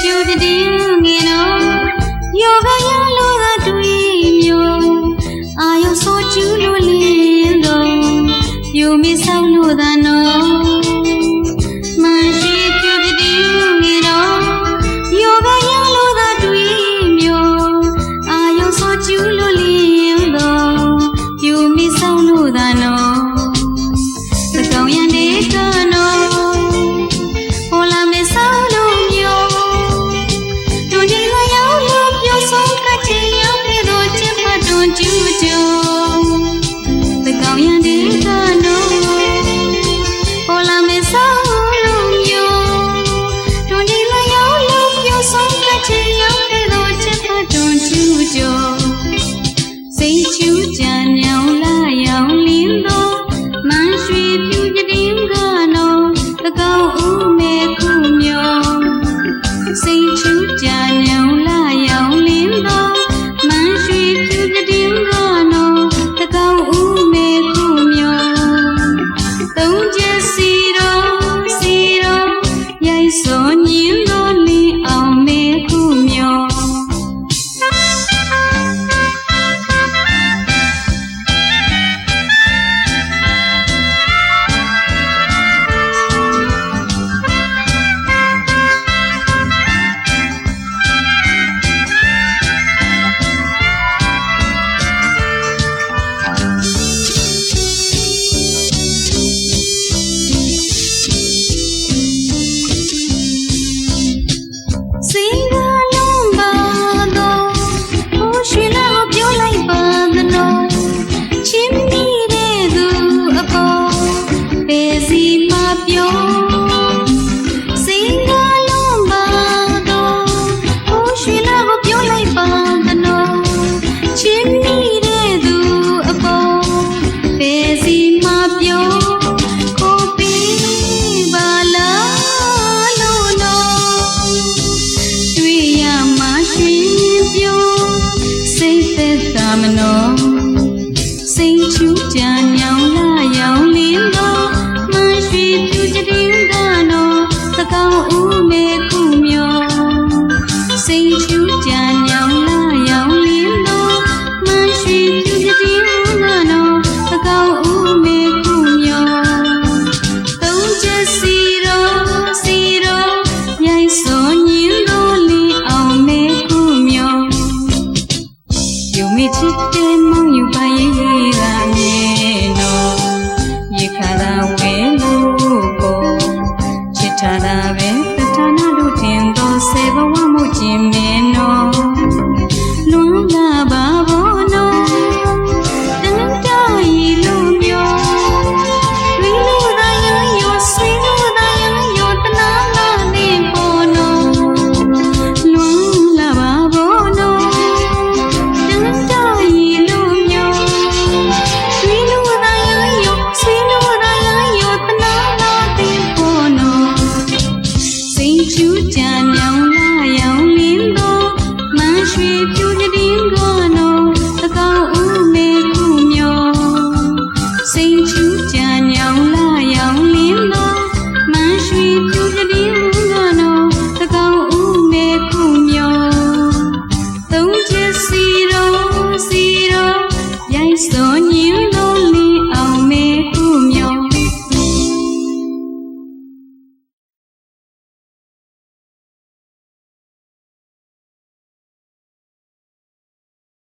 ပြူတည်ငင်တော့ယောဘယလိုသာတွေ့မျိုးအာယုဆိုးကျူးလို့လင်းတော့ပြူမဆောင်လို့သာ sente ချစ်တဲ့မောင်ယူပါရဲ့ 娘